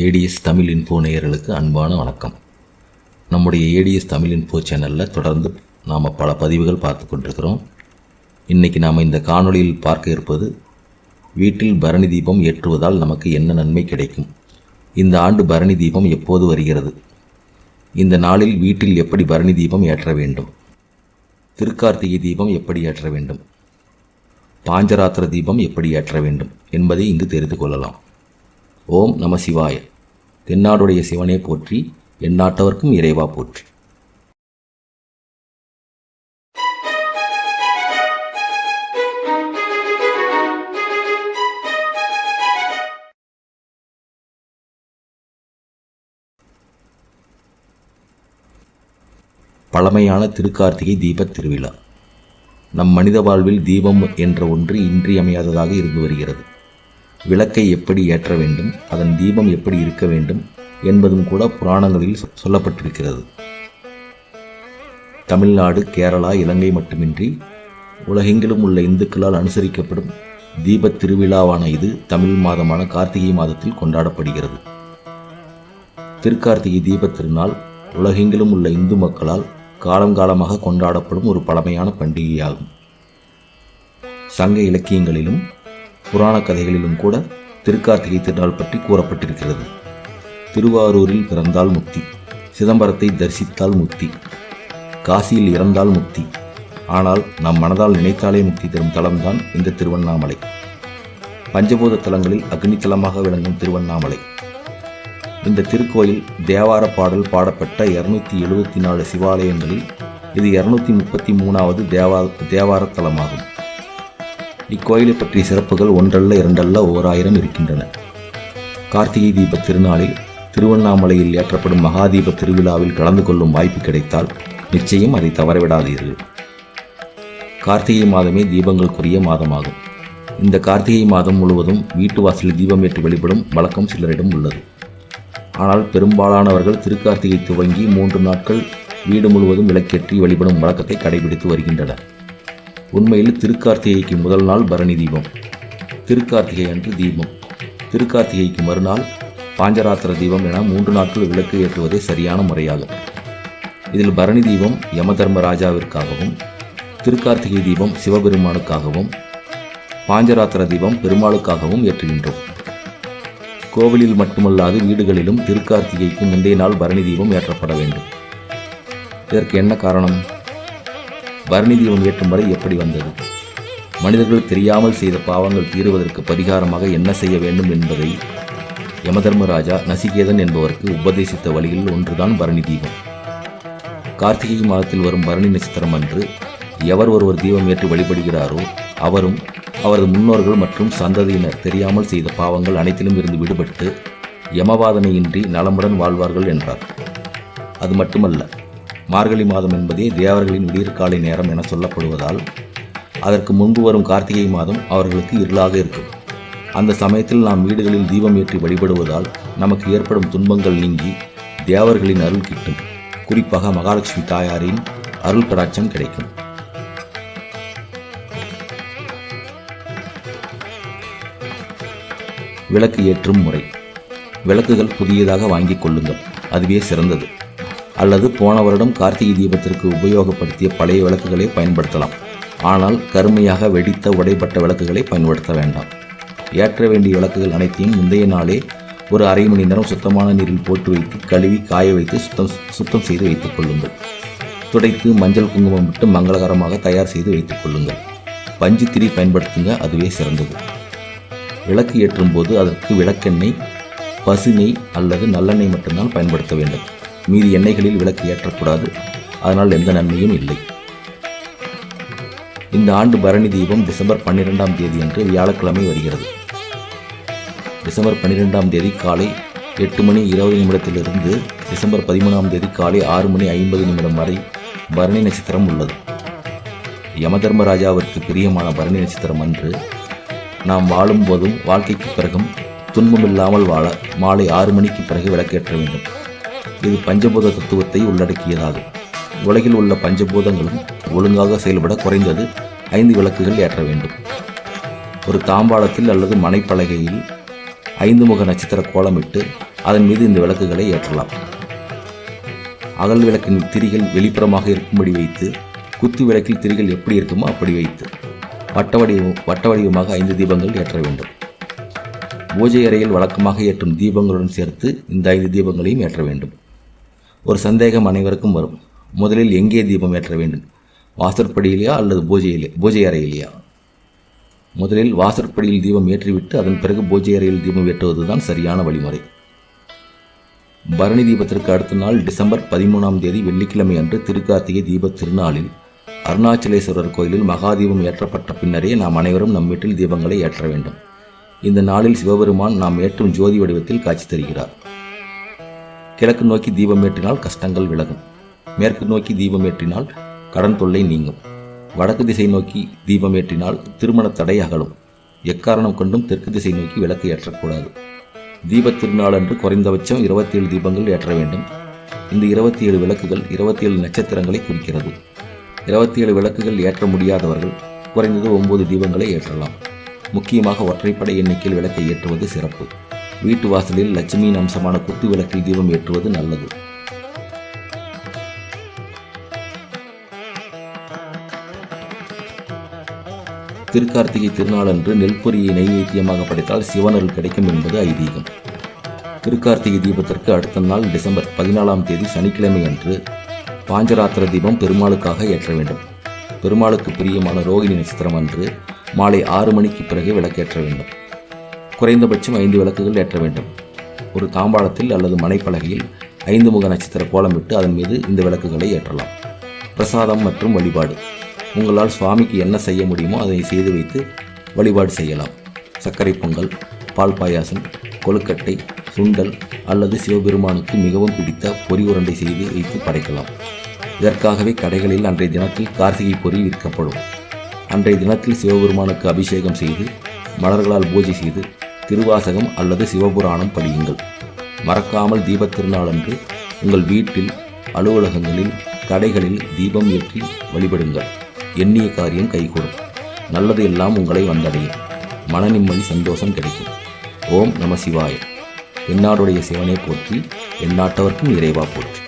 ADS Tamil info நேயர்களுக்கு அன்பான வணக்கம். நம்முடைய ஏடிஎஸ் தமிழ் இன்ஃபோ சேனலில் தொடர்ந்து நாம் பல பதிவுகள் பார்த்து கொண்டிருக்கிறோம். இன்றைக்கி நாம் இந்த காணொளியில் பார்க்க இருப்பது வீட்டில் பரணி தீபம் ஏற்றுவதால் நமக்கு என்ன நன்மை கிடைக்கும்? இந்த ஆண்டு பரணி தீபம் எப்போது வருகிறது? இந்த நாளில் வீட்டில் எப்படி பரணி தீபம் ஏற்ற வேண்டும்? திருக்கார்த்திகை தீபம் எப்படி ஏற்ற வேண்டும்? பாஞ்சராத்திர தீபம் எப்படி ஏற்ற வேண்டும் என்பதை இங்கு தெரிந்து கொள்ளலாம். ஓம் நம சிவாய. தென்னாடுடைய சிவனே போற்றி எந்நாட்டவர்க்கும் இறைவா போற்றி. பழமையான திருக்கார்த்திகை தீபத் திருவிழா. நம் மனித வாழ்வில் தீபம் என்ற ஒன்று இன்றியமையாததாக இருந்து வருகிறது. விளக்கை எப்படி ஏற்ற வேண்டும் அதன் தீபம் எப்படி இருக்க வேண்டும் என்பதும் கூட புராணங்களில் சொல்லப்பட்டிருக்கிறது. தமிழ்நாடு கேரளா இலங்கை மட்டுமின்றி உலகெங்கிலும் உள்ள இந்துக்களால் அனுசரிக்கப்படும் தீபத் திருவிழாவான இது தமிழ் மாதமான கார்த்திகை மாதத்தில் கொண்டாடப்படுகிறது. திருக்கார்த்திகை தீபத் திருநாள் உலகெங்கிலும் உள்ள இந்து மக்களால் காலங்காலமாக கொண்டாடப்படும் ஒரு பழமையான பண்டிகையாகும். சங்க இலக்கியங்களிலும் புராண கதைகளிலும் கூட திருக்கார்த்திகை திருநாள் பற்றி கூறப்பட்டிருக்கிறது. திருவாரூரில் பிறந்தால் முக்தி சிதம்பரத்தை தரிசித்தால் முக்தி காசியில் இறந்தால் முக்தி ஆனால் நம் மனதால் நினைத்தாலே முக்தி தரும் தலம்தான் இந்த திருவண்ணாமலை. பஞ்சபூத தலங்களில் அக்னி தலமாக விளங்கும் திருவண்ணாமலை. இந்த திருக்கோயில் தேவார பாடல் பாடப்பட்ட இருநூத்தி எழுபத்தி நாலு சிவாலயங்களில் இது இருநூத்தி முப்பத்தி மூணாவது தேவா தேவார தலமாகும். இக்கோயிலை பற்றிய சிறப்புகள் ஒன்றல்ல இரண்டல்ல ஓர் ஆயிரம் இருக்கின்றன. கார்த்திகை தீப திருநாளில் திருவண்ணாமலையில் ஏற்றப்படும் மகாதீப திருவிழாவில் கலந்து கொள்ளும் வாய்ப்பு கிடைத்தால் நிச்சயம் அதை தவறவிடாதீர்கள். கார்த்திகை மாதமே தீபங்களுக்குரிய மாதமாகும். இந்த கார்த்திகை மாதம் முழுவதும் வீட்டு வாசலில் தீபம் ஏற்றி வழிபடும் வழக்கம் சிலரிடம் உள்ளது. ஆனால் பெரும்பாலானவர்கள் திருக்கார்த்திகை துவங்கி மூன்று நாட்கள் வீடு முழுவதும் விளக்கேற்றி வழிபடும் வழக்கத்தை கடைபிடித்து வருகின்றனர். உண்மையில் திருக்கார்த்திகைக்கு முதல் நாள் பரணி தீபம். திருக்கார்த்திகை அன்று தீபம். திருக்கார்த்திகைக்கு மறுநாள் பாஞ்சராத்திர தீபம் என மூன்று நாட்கள் விளக்கு ஏற்றுவதே சரியான முறையாகும். இதில் பரணி தீபம் யமதர்மராஜாவிற்காகவும் திருக்கார்த்திகை தீபம் சிவபெருமானுக்காகவும் பாஞ்சராத்திர தீபம் பெருமாளுக்காகவும் ஏற்றுகின்றோம். கோவிலில் மட்டுமல்லாது வீடுகளிலும் திருக்கார்த்திகைக்கு முந்தைய நாள் பரணி தீபம் ஏற்றப்பட வேண்டும். இதற்கு என்ன காரணம்? பரணி தீபம் ஏற்றும் வரை எப்படி வந்தது? மனிதர்கள் தெரியாமல் செய்த பாவங்கள் தீருவதற்கு பரிகாரமாக என்ன செய்ய வேண்டும் என்பதை யமதர்மராஜா நசிகேதன் என்பவருக்கு உபதேசித்த வழியில் ஒன்றுதான் பரணி தீபம் கார்த்திகை மாதத்தில் வரும் பரணி நட்சத்திரம் அன்று எவர் ஒருவர் தீபம் ஏற்றி வழிபடுகிறாரோ அவரும் அவரது முன்னோர்கள் மற்றும் சந்ததியினர் தெரியாமல் செய்த பாவங்கள் அனைத்திலும் இருந்து விடுபட்டு யமவாதனையின்றி நலமுடன் வாழ்வார்கள் என்றார். அது மட்டுமல்ல மார்கழி மாதம் என்பதே தேவர்களின் விடியற்காலை நேரம் என சொல்லப்படுவதால் அதற்கு முன்பு வரும் கார்த்திகை மாதம் அவர்களுக்கு இருளாக இருக்கும். அந்த சமயத்தில் நாம் வீடுகளில் தீபம் ஏற்றி வழிபடுவதால் நமக்கு ஏற்படும் துன்பங்கள் நீங்கி தேவர்களின் அருள் கிட்டும். குறிப்பாக மகாலட்சுமி தாயாரின் அருள் கடாட்சம் கிடைக்கும். விளக்கு ஏற்றும் முறை. விளக்குகள் புதியதாக வாங்கிக் கொள்ளுங்கள். அதுவே சிறந்தது. அல்லது போன வருடம் கார்த்திகை தீபத்திற்கு உபயோகப்படுத்திய பழைய விளக்குகளை பயன்படுத்தலாம். ஆனால் கருமையாக வெடித்த உடைப்பட்ட விளக்குகளை பயன்படுத்த வேண்டாம். ஏற்ற வேண்டிய விளக்குகள் அனைத்தையும் முந்தைய நாளே ஒரு அரை மணி நேரம் சுத்தமான நீரில் போட்டு வைத்து கழுவி காய வைத்து சுத்தம் சுத்தம் செய்து வைத்துக் கொள்ளுங்கள். துடைத்து மஞ்சள் குங்குமம் விட்டு மங்களகரமாக தயார் செய்து வைத்துக் கொள்ளுங்கள். பஞ்சு திரி பயன்படுத்துங்க அதுவே சிறந்தது. விளக்கு ஏற்றும் போது அதற்கு விளக்கெண்ணெய் பசுநெய் அல்லது நல்லெண்ணெய் மட்டும்தான் பயன்படுத்த வேண்டும். மீதி எண்ணெய்களில் விளக்கு ஏற்றக்கூடாது. அதனால் எந்த நன்மையும் இல்லை. இந்த ஆண்டு பரணி தீபம் டிசம்பர் பன்னிரெண்டாம் தேதி அன்று வியாழக்கிழமை வருகிறது. டிசம்பர் பன்னிரெண்டாம் தேதி காலை எட்டு மணி இருபது நிமிடத்திலிருந்து டிசம்பர் பதிமூணாம் தேதி காலை ஆறு மணி ஐம்பது நிமிடம் வரை பரணி நட்சத்திரம் உள்ளது. யமதர்மராஜாவிற்கு பிரியமான பரணி நட்சத்திரம் அன்று நாம் வாழும்போதும் வாழ்க்கைக்கு பிறகும் துன்பமில்லாமல் வாழ மாலை ஆறு மணிக்கு பிறகு விளக்கேற்ற வேண்டும். இது பஞ்சபூத தத்துவத்தை உள்ளடக்கியதாகும் உலகில் உள்ள பஞ்சபூதங்களும் ஒழுங்காக செயல்பட குறைந்தது ஐந்து விளக்குகள் ஏற்ற வேண்டும். ஒரு தாம்பாளத்தில் அல்லது மனைப்பலகையில் ஐந்து முக நட்சத்திர கோலமிட்டு அதன் மீது இந்த விளக்குகளை ஏற்றலாம். அகல் விளக்கின் திரிகள் வெளிப்புறமாக இருக்கும்படி வைத்து குத்து விளக்கில் திரிகள் எப்படி இருக்குமோ அப்படி வைத்து வட்ட வடிவம் வட்ட வடிவமாக ஐந்து தீபங்கள் ஏற்ற வேண்டும். பூஜை அறையில் வழக்கமாக ஏற்றும் தீபங்களுடன் சேர்த்து இந்த ஐந்து தீபங்களையும் ஏற்ற வேண்டும். ஒரு சந்தேகம் அனைவருக்கும் வரும். முதலில் எங்கே தீபம் ஏற்ற வேண்டும்? வாசற்படியிலேயா அல்லது பூஜையிலே பூஜை அறையிலேயா? முதலில் வாசற்படியில் தீபம் ஏற்றிவிட்டு அதன் பிறகு பூஜை அறையில் தீபம் ஏற்றுவதுதான் சரியான வழிமுறை. பரணி தீபத்திற்கு அடுத்த நாள் டிசம்பர் பதிமூணாம் தேதி வெள்ளிக்கிழமை அன்று திருக்கார்த்திகை தீப திருநாளில் அருணாச்சலேஸ்வரர் கோயிலில் மகாதீபம் ஏற்றப்பட்ட பின்னரே நாம் அனைவரும் நம் வீட்டில் தீபங்களை ஏற்ற வேண்டும். இந்த நாளில் சிவபெருமான் நாம் ஏற்றும் ஜோதி வடிவத்தில் காட்சி தருகிறார். கிழக்கு நோக்கி தீபம் ஏற்றினால் கஷ்டங்கள் விலகும். மேற்கு நோக்கி தீபம் ஏற்றினால் கடன் தொல்லை நீங்கும். வடக்கு திசை நோக்கி தீபம் ஏற்றினால் திருமண தடை அகலும். எக்காரணம் கொண்டும் தெற்கு திசை நோக்கி விளக்கு ஏற்றக்கூடாது. தீபத் திருநாளன்று குறைந்தபட்சம் இருபத்தி ஏழு தீபங்கள் ஏற்ற வேண்டும். இந்த இருபத்தி ஏழு விளக்குகள் இருபத்தி ஏழு நட்சத்திரங்களை குறிக்கிறது. இருபத்தி ஏழு விளக்குகள் ஏற்ற முடியாதவர்கள் குறைந்தது ஒன்பது தீபங்களை ஏற்றலாம். முக்கியமாக ஒற்றைப்படை எண்ணிக்கையில் விளக்கை ஏற்றுவது சிறப்பு. வீட்டு வாசலில் லட்சுமியின் அம்சமான குத்து விளக்கில் தீபம் ஏற்றுவது நல்லது. திருக்கார்த்திகை திருநாளன்று நெல்பொரியை நைவேத்தியமாக படைத்தால் சிவனருள் கிடைக்கும் என்பது ஐதீகம். திருக்கார்த்திகை தீபத்திற்கு அடுத்த நாள் டிசம்பர் பதினாலாம் தேதி சனிக்கிழமை அன்று பாஞ்சராத்திர தீபம் பெருமாளுக்காக ஏற்ற வேண்டும். பெருமாளுக்கு பிரியமான ரோகிணி நட்சத்திரம் அன்று மாலை ஆறு மணிக்கு பிறகு விளக்கேற்ற வேண்டும். குறைந்தபட்சம் ஐந்து விளக்குகள் ஏற்ற வேண்டும். ஒரு தாம்பாளத்தில் அல்லது மனைப்பலகையில் ஐந்து முக நட்சத்திர கோலமிட்டு அதன் மீது இந்த விளக்குகளை ஏற்றலாம். பிரசாதம் மற்றும் வழிபாடு. உங்களால் சுவாமிக்கு என்ன செய்ய முடியுமோ அதை செய்து வைத்து வழிபாடு செய்யலாம். சர்க்கரை பொங்கல் பால் பாயாசம் கொழுக்கட்டை சுண்டல் அல்லது சிவபெருமானுக்கு மிகவும் பிடித்த பொறி உருண்டை செய்து வைத்து படைக்கலாம். இதற்காகவே கடைகளில் அன்றைய தினத்தில் கார்த்திகை பொறி விற்கப்படும். அன்றைய தினத்தில் சிவபெருமானுக்கு அபிஷேகம் செய்து மலர்களால் பூஜை செய்து திருவாசகம் அல்லது சிவபுராணம் படியுங்கள். மறக்காமல் தீபத் திருநாளன்று உங்கள் வீட்டில் அலுவலகங்களில் கடைகளில் தீபம் ஏற்றி வழிபடுங்கள். எண்ணிய காரியம் கைகூடும். நல்லது எல்லாம் உங்களை வந்தடையும். மன நிம்மதி சந்தோஷம் கிடைக்கும். ஓம் நம சிவாய. என்னாடுடைய சிவனை போற்றி எந்நாட்டவர்க்கும் இறைவா போற்றி.